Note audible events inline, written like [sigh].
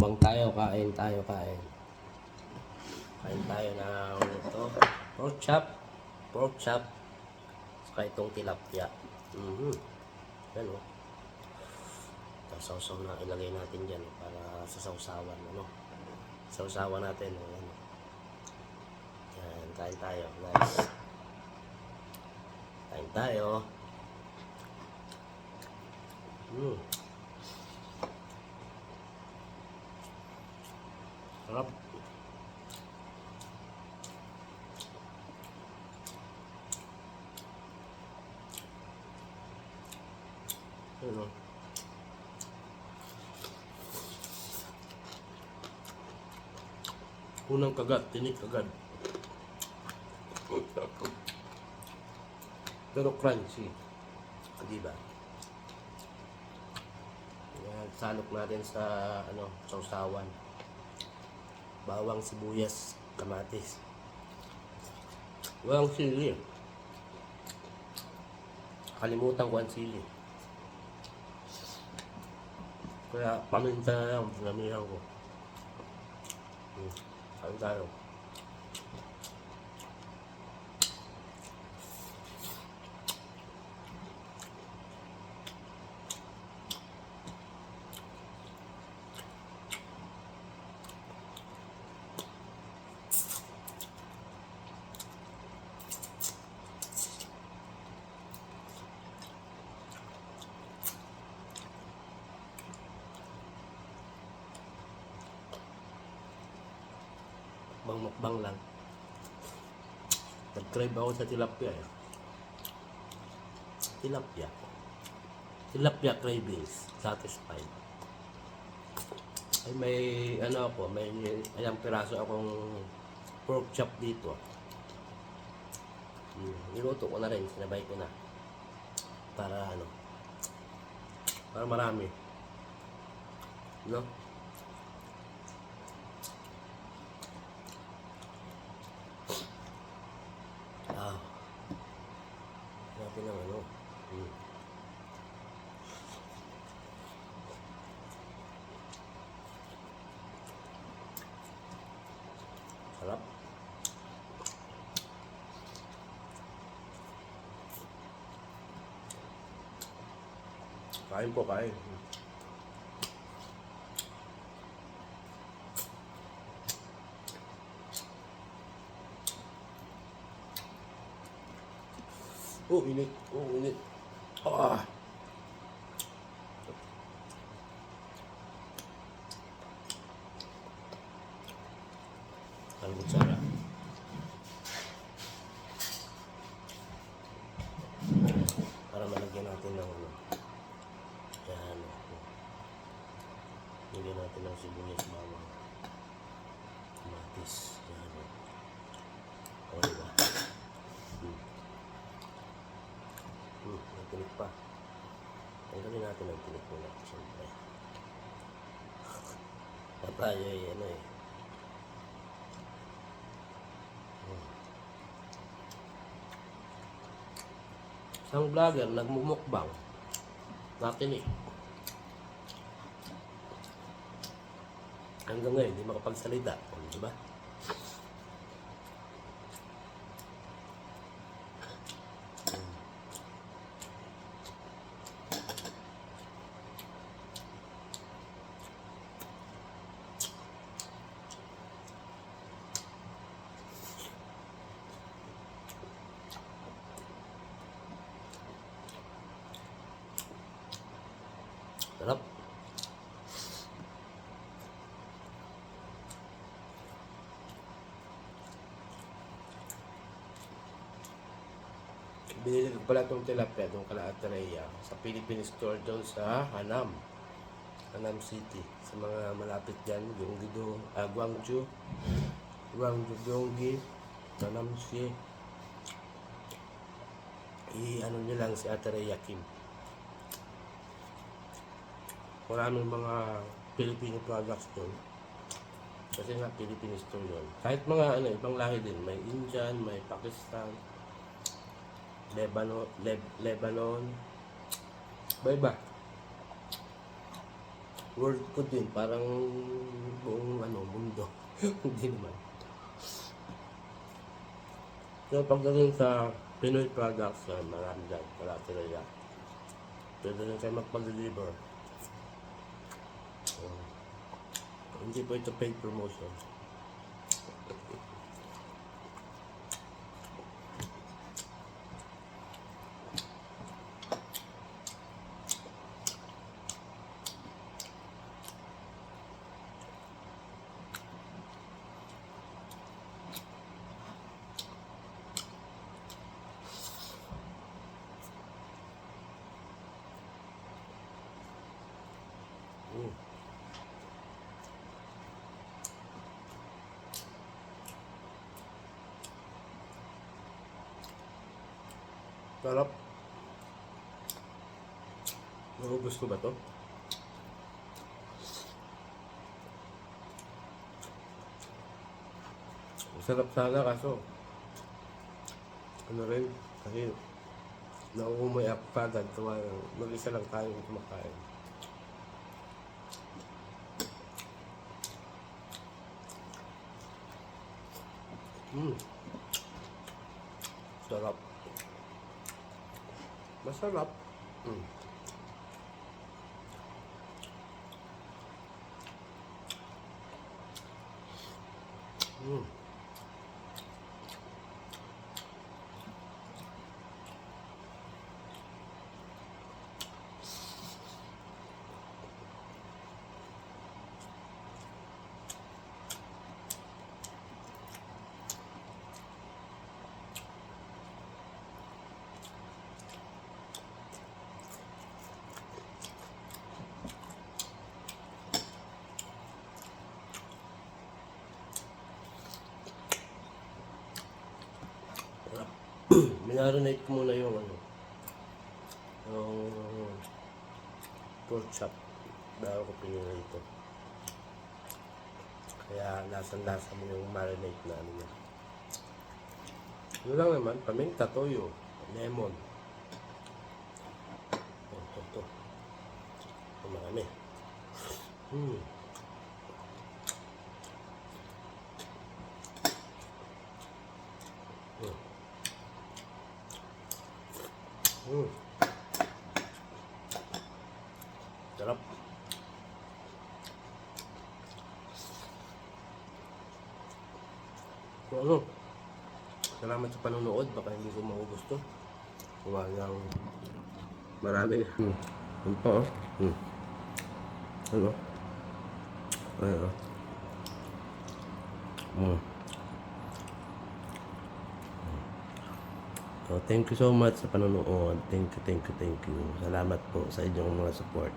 Mukbang tayo, kain tayo, kain. Kain tayo ng ito, pork chop, pork chop, saka itong tilapia. Mhm. Yan o. Tapos sausaw na ilagay natin dyan eh, para sa sausawan, ano. Sausawan natin, o, yan. Kain tayo, guys. Kain tayo. Mm. Sarap. Ano? Unang kagat, tinik agad. Pero crunchy. Di ba? Salok natin sa ano, sausawan. Bawang sibuyas, kamatis. Walang sili. Kalimutan ko ang sili. Kaya paminta na lang, namihan ko. Hmm. Kain tayo. Mukbang lang. Nag-crave ako sa tilapia eh. Tilapia. Tilapia cravings. Satisfied. Ay may ano ako, may ayang piraso akong pork chop dito. Hmm, niluto ko na rin, sinabay ko na. Para ano, para marami. No? Ah. Natin ang ano. Hmm. Sarap. Kain po, kain. Oh, init. Oh, init. Ah. Ang kutsara. Para malagyan natin ng ano. Yan. Lagyan natin ng sibuyas bawang. Kamatis. Yan. O, diba? Hmm. Hmm, may tinik pa. Tanggalin natin ang tinik muna, siyempre. Na [laughs] tayo eh, ano eh. Isang vlogger nagmumukbang. Natinik. Hanggang ngayon, hindi makapagsalita. Di ba? Sarap. Binili ko pala itong tilapia doon kala Aterea sa Philippine Store doon sa Hanam. Hanam City. Sa mga malapit dyan, Gyeonggi-do, ah, Gwangju, Gwangju, Gyeonggi, Hanam City. I-ano nyo lang si Aterea Kim. maraming mga Filipino products doon. Kasi nga Philippine store yun. Kahit mga ano, ibang lahi din. May Indian, may Pakistan, Lebanon, Leb, Lebanon. Iba-iba. world ko din, parang buong ano, mundo. [laughs] Hindi naman. So, pagdating sa Pinoy products, uh, marami dyan, wala talaga. Pwede rin kayo magpag-deliver. Uh, hindi po ito paid promotion. Mm. Sarap. Naubos ko ba to? Sarap sana kaso ano rin kasi nauumay ako kagad kaya mag-isa lang tayo kumakain. Mm. Sarap. Masarap. Mm. Mm. Minarinate ko muna yung ano, yung pork chop bago ko pinili ito. Kaya lasang-lasa mo yung marinate na ano niya. Yun lang naman, paminta, toyo, lemon. Ito, ito, ito. Ito marami. Hmm. Hmm. Hmm. Sarap. So ano, salamat sa panonood. Baka hindi ko maubos to. Kuha ng marami. Hmm. Ano pa oh? Hmm. Ano? Ano? Hmm. So, thank you so much sa panonood. Thank you, thank you, thank you. Salamat po sa inyong mga support.